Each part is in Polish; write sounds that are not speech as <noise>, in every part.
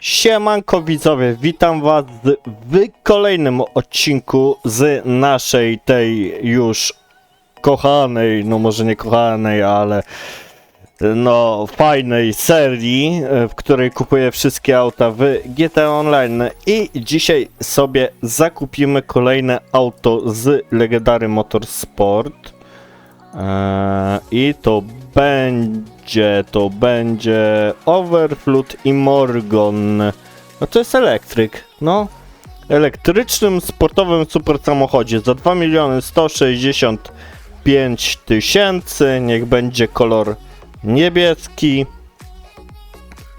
Siemanko widzowie, witam was w kolejnym odcinku z naszej tej już kochanej, no może nie kochanej, ale no fajnej serii, w której kupuję wszystkie auta w GTA Online i dzisiaj sobie zakupimy kolejne auto z Legendary Motorsport. Eee, I to będzie, to będzie Overflood i Morgon. No to jest elektryk, no. Elektrycznym sportowym super samochodzie za 2 miliony 165 tysięcy. Niech będzie kolor niebieski.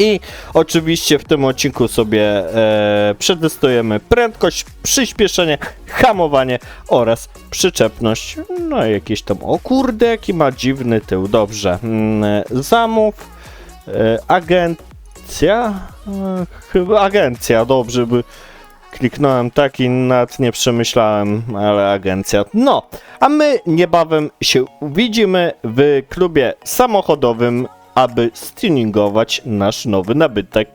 I oczywiście w tym odcinku sobie e, przetestujemy prędkość, przyspieszenie, hamowanie oraz przyczepność. No i jakiś tam, o kurde, jaki ma dziwny tył, dobrze. Mm, zamów, e, agencja, e, chyba agencja, dobrze by kliknąłem tak i nad nie przemyślałem, ale agencja. No, a my niebawem się widzimy w klubie samochodowym, aby stuningować nasz nowy nabytek.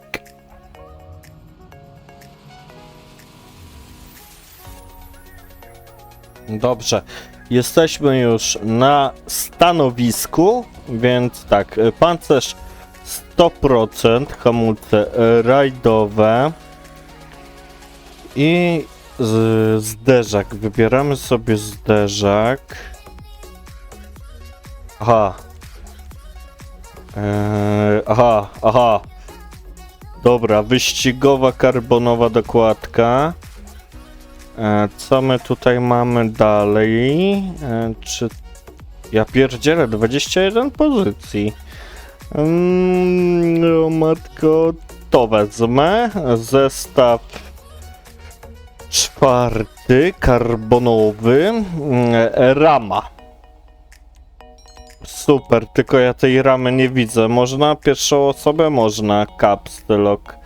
Dobrze, jesteśmy już na stanowisku, więc tak, y, pancerz 100%, hamulce rajdowe i zderzak. Wybieramy sobie zderzak. Aha. Eee, aha, aha. Dobra, wyścigowa karbonowa dokładka. E, co my tutaj mamy dalej? E, czy... Ja pierdzielę, 21 pozycji. Mm, matko, to wezmę. Zestaw czwarty, karbonowy. E, Rama. Super, tylko ja tej ramy nie widzę. Można pierwszą osobę? Można. Caps lock.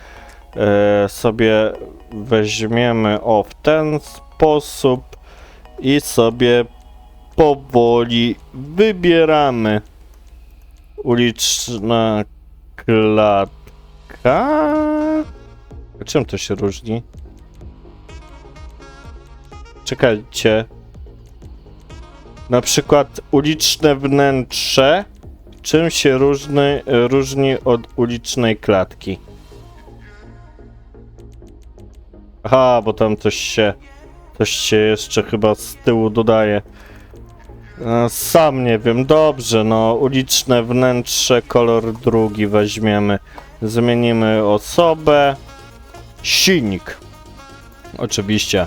E, sobie weźmiemy o w ten sposób i sobie powoli wybieramy uliczna klatka. Czym to się różni? Czekajcie. Na przykład uliczne wnętrze czym się różni, różni od ulicznej klatki? Aha, bo tam coś się coś się jeszcze chyba z tyłu dodaje. E, Sam nie wiem, dobrze, no uliczne wnętrze, kolor drugi weźmiemy. Zmienimy osobę. Silnik. Oczywiście.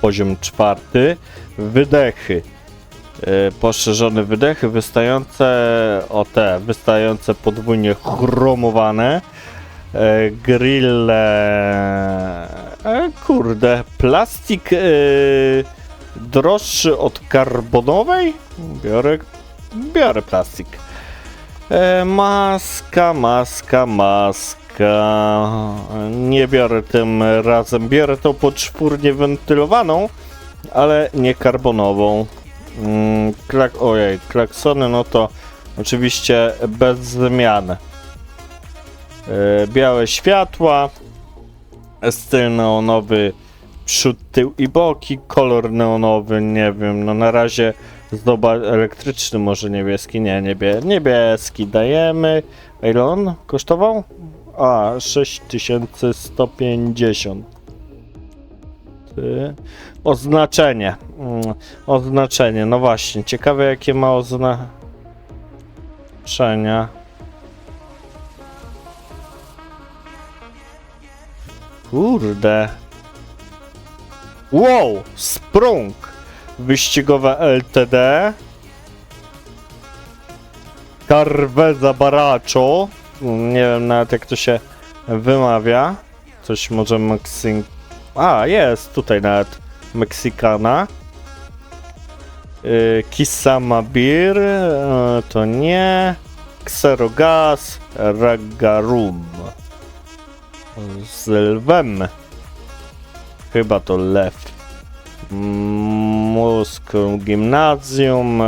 Poziom czwarty. Wydechy. E, Poszerzone wydechy, wystające, o te, wystające podwójnie chromowane. E, grille. E, kurde, plastik droższy od karbonowej? Biorę, biorę plastik. Maska, maska, maska. Nie biorę tym razem. Biorę tą poczwórnie wentylowaną, ale nie karbonową. Mm, klak, ojej, klaksony, no to oczywiście bez zmian. E, białe światła, styl neonowy, przód, tył i boki, kolor neonowy, nie wiem, no na razie zdoba elektryczny, może niebieski, nie, niebie, niebieski dajemy. A Ile on kosztował? A, 6150. Ty. Oznaczenie. Mm, Oznaczenie, no właśnie, ciekawe jakie ma oznaczenia. Kurde. Wow! Sprung! Wyścigowe LTD. Carveza Baracho. Nie wiem nawet jak to się wymawia. Coś może Meksyn... A, jest tutaj nawet Meksykana. Yy, Kisama Beer. Yy, to nie. Xerogas. Ragarum. Z lwem. Chyba to lew. Mózg gimnazjum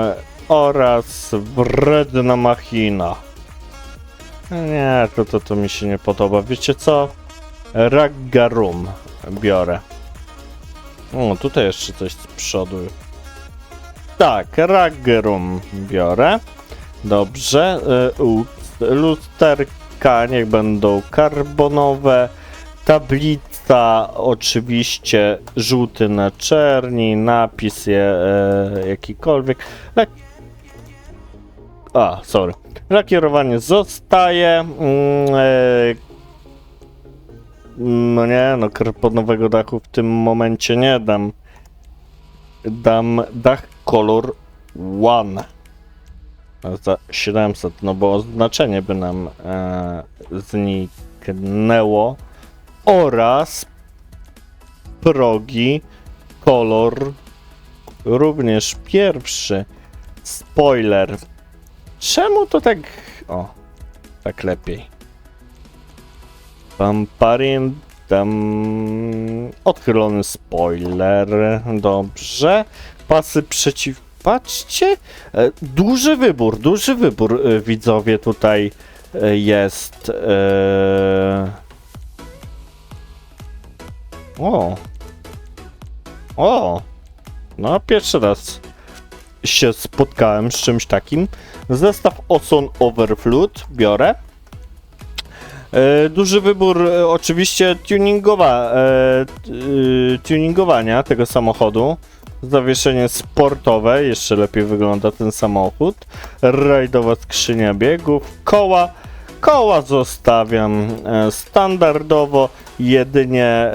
oraz wredna machina. Nie, to, to, to mi się nie podoba. Wiecie co? Raggarum biorę. O, tutaj jeszcze coś z przodu. Tak, Raggarum biorę. Dobrze. u- Lusterka niech będą karbonowe. Tablica oczywiście żółty na czerni, napis je, e, jakikolwiek. A, sorry. Lakierowanie zostaje. Mm, e, no nie, no karbonowego dachu w tym momencie nie dam. Dam dach kolor one. Za 700, no bo oznaczenie by nam e, zniknęło. Oraz progi kolor również pierwszy. Spoiler. Czemu to tak. O, tak lepiej. Pam parim, tam odchylony spoiler. Dobrze. Pasy przeciw. Patrzcie, e, duży wybór, duży wybór e, widzowie tutaj e, jest. O. O. No, pierwszy raz się spotkałem z czymś takim. Zestaw Oson Overflood biorę. E, duży wybór e, oczywiście tuningowa, e, y, tuningowania tego samochodu. Zawieszenie sportowe, jeszcze lepiej wygląda ten samochód. Rajdowa skrzynia biegów, koła. Koła zostawiam standardowo, jedynie,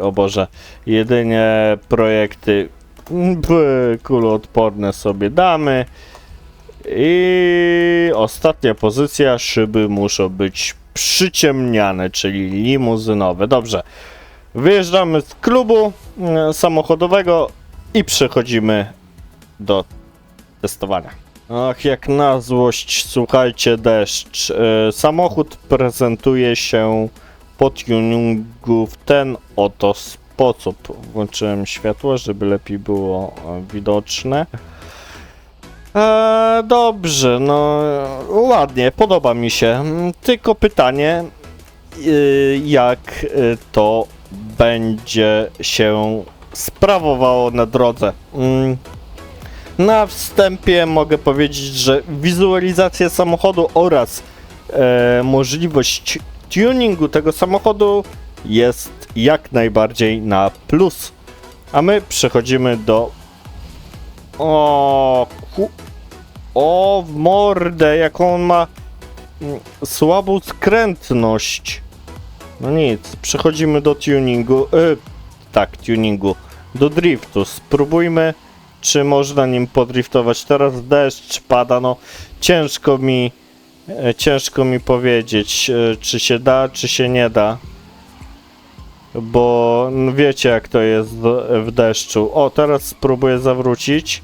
o Boże, jedynie projekty kuloodporne sobie damy. I ostatnia pozycja, szyby muszą być przyciemniane, czyli limuzynowe. Dobrze. Wyjeżdżamy z klubu mm, samochodowego i przechodzimy do testowania. Ach, jak na złość, słuchajcie, deszcz. E, samochód prezentuje się po tuningu w ten oto sposób. Włączyłem światło, żeby lepiej było e, widoczne. E, dobrze, no ładnie, podoba mi się. Mm, Tylko pytanie, y, jak y, to będzie się sprawowało na drodze. Mm, Na wstępie mogę powiedzieć, że wizualizacja samochodu oraz e, możliwość tuningu tego samochodu jest jak najbardziej na plus. A my przechodzimy do. O, ku... o w mordę, jaką on ma mm, słabą skrętność. No nic, przechodzimy do tuningu. Y, tak, tuningu. Do driftu. Spróbujmy, czy można nim podriftować. Teraz deszcz pada, no ciężko mi, e, ciężko mi powiedzieć, e, czy się da, czy się nie da. Bo no, wiecie, jak to jest w, w deszczu. O, teraz spróbuję zawrócić.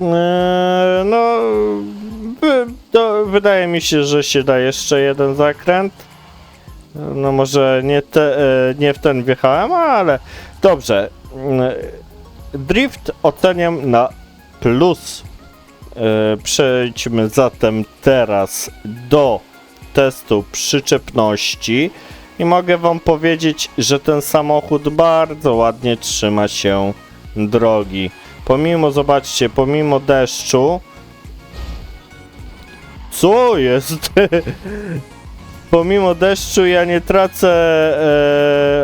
Eee, no, wydaje mi się, że się da jeszcze jeden zakręt. No może nie, te, e, nie w ten wjechałem, ale dobrze. Mm, Drift oceniam na plus. E, Przejdźmy zatem teraz do testu przyczepności. I mogę wam powiedzieć, że ten samochód bardzo ładnie trzyma się drogi. Pomimo, zobaczcie, pomimo deszczu. Co jest? <laughs> pomimo deszczu ja nie tracę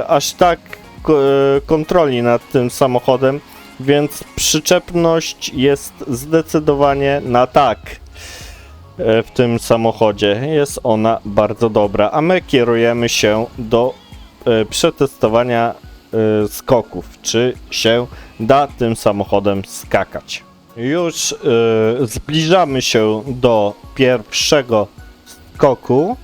e, aż tak e, kontroli nad tym samochodem, więc przyczepność jest zdecydowanie na tak e, w tym samochodzie. Jest ona bardzo dobra, a my kierujemy się do e, przetestowania skoków, czy się da tym samochodem skakać. Już e, zbliżamy się do pierwszego skoku.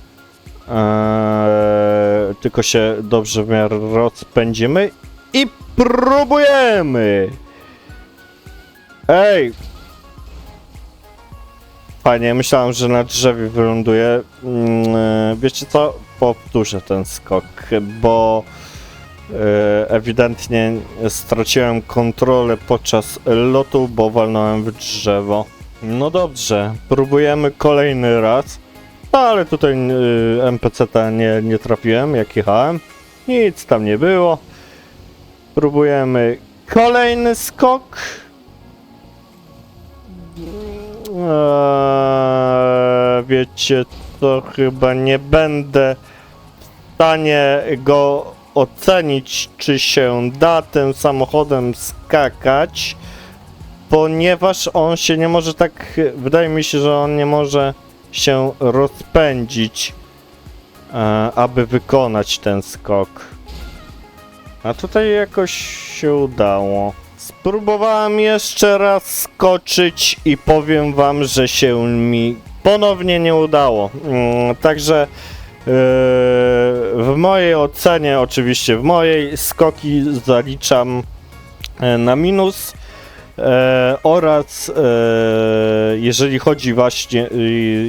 Eee, tylko się dobrze w miarę rozpędzimy i próbujemy! Ej! Fajnie, myślałem, że na drzewie wyląduję. Mm, e, wiecie co? Powtórzę ten skok, bo ewidentnie straciłem kontrolę podczas lotu, bo walnąłem w drzewo. No dobrze, próbujemy kolejny raz. No ale tutaj y, NPC-ta nie, nie trafiłem, jak jechałem. Nic tam nie było. Próbujemy kolejny skok. Eee, wiecie co, chyba nie będę w stanie go ocenić, czy się da tym samochodem skakać, ponieważ on się nie może tak, wydaje mi się, że on nie może się rozpędzić, e, aby wykonać ten skok. A tutaj jakoś się udało. Spróbowałem jeszcze raz skoczyć i powiem wam, że się mi ponownie nie udało. Mm, Także w mojej ocenie, oczywiście w mojej, skoki zaliczam e, na minus. E, oraz e, jeżeli chodzi właśnie,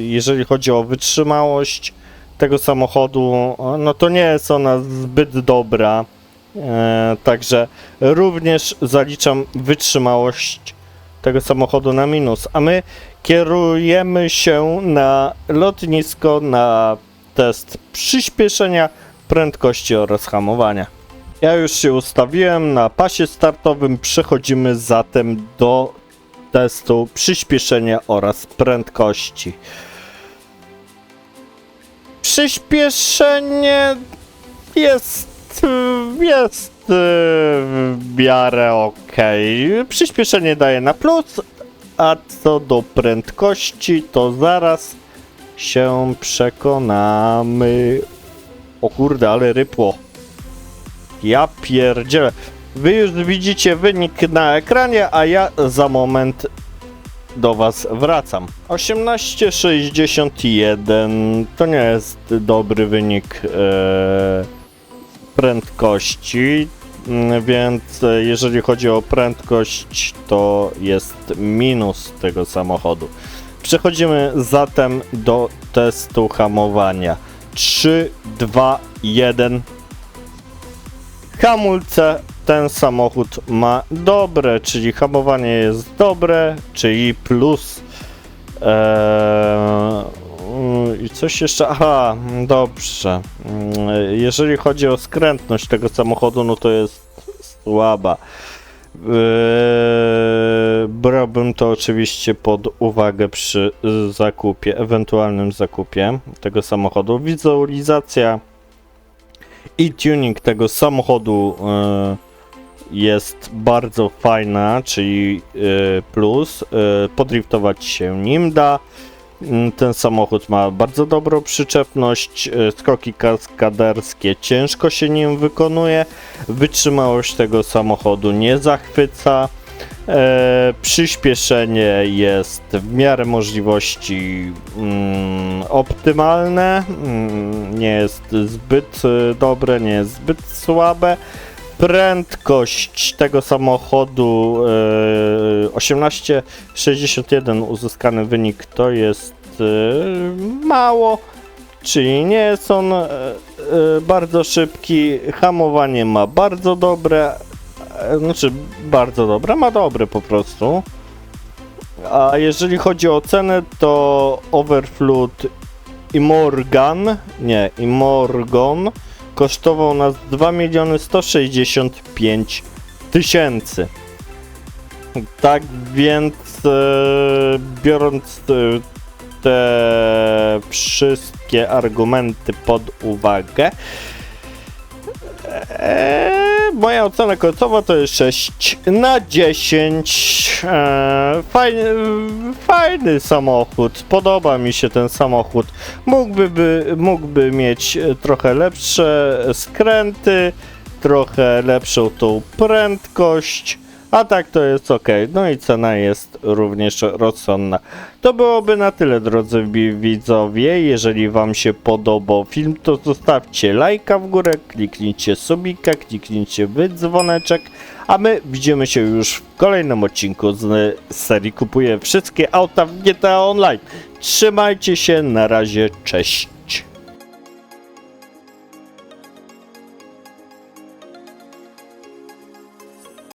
jeżeli chodzi o wytrzymałość tego samochodu, no to nie jest ona zbyt dobra. E, także również zaliczam wytrzymałość tego samochodu na minus. A my kierujemy się na lotnisko na test przyspieszenia, prędkości oraz hamowania. Ja już się ustawiłem na pasie startowym. Przechodzimy zatem do testu przyspieszenia oraz prędkości. Przyspieszenie jest, jest w miarę ok. Przyspieszenie daje na plus, a co do prędkości, to zaraz się przekonamy. O kurde, ale rypło. Ja pierdzielę. Wy już widzicie wynik na ekranie, a ja za moment do was wracam. 1861 to nie jest dobry wynik e, prędkości, mm, więc e, jeżeli chodzi o prędkość, to jest minus tego samochodu. Przechodzimy zatem do testu hamowania. 3, 2, 1 hamulce ten samochód ma dobre, czyli hamowanie jest dobre, czyli plus. Eee, I coś jeszcze. Aha, dobrze. Mm, Jeżeli chodzi o skrętność tego samochodu, no to jest słaba. Eee, brałbym to oczywiście pod uwagę przy zakupie, ewentualnym zakupie tego samochodu. Wizualizacja i tuning tego samochodu e, jest bardzo fajna, czyli e, plus. Podriftować się nim da. Mm, Ten samochód ma bardzo dobrą przyczepność, e, skoki kaskaderskie ciężko się nim wykonuje, wytrzymałość tego samochodu nie zachwyca, e, przyspieszenie jest w miarę możliwości mm, optymalne, mm, nie jest zbyt e, dobre, nie jest zbyt słabe. Prędkość tego samochodu e, 1861 uzyskany wynik to jest e, mało, czyli nie jest on e, e, bardzo szybki. Hamowanie ma bardzo dobre, e, znaczy bardzo dobre, ma dobre po prostu. A jeżeli chodzi o cenę, to Overflood i Morgan, nie, i Morgan kosztował nas 2 miliony 165 tysięcy. Tak więc e, biorąc e, te wszystkie argumenty pod uwagę, e, moja ocena końcowa to jest 6 na 10. E, fajny, fajny samochód, podoba mi się ten samochód. Mógłby, by, mógłby mieć e, trochę lepsze skręty, trochę lepszą tą prędkość, a tak to jest ok. No i cena jest również rozsądna. To byłoby na tyle, drodzy wi- widzowie. Jeżeli Wam się podobał film, to zostawcie lajka w górę, kliknijcie subika, kliknijcie dzwoneczek, a my widzimy się już w kolejnym odcinku z serii Kupuję wszystkie auta w GTA Online. Trzymajcie się, na razie, cześć.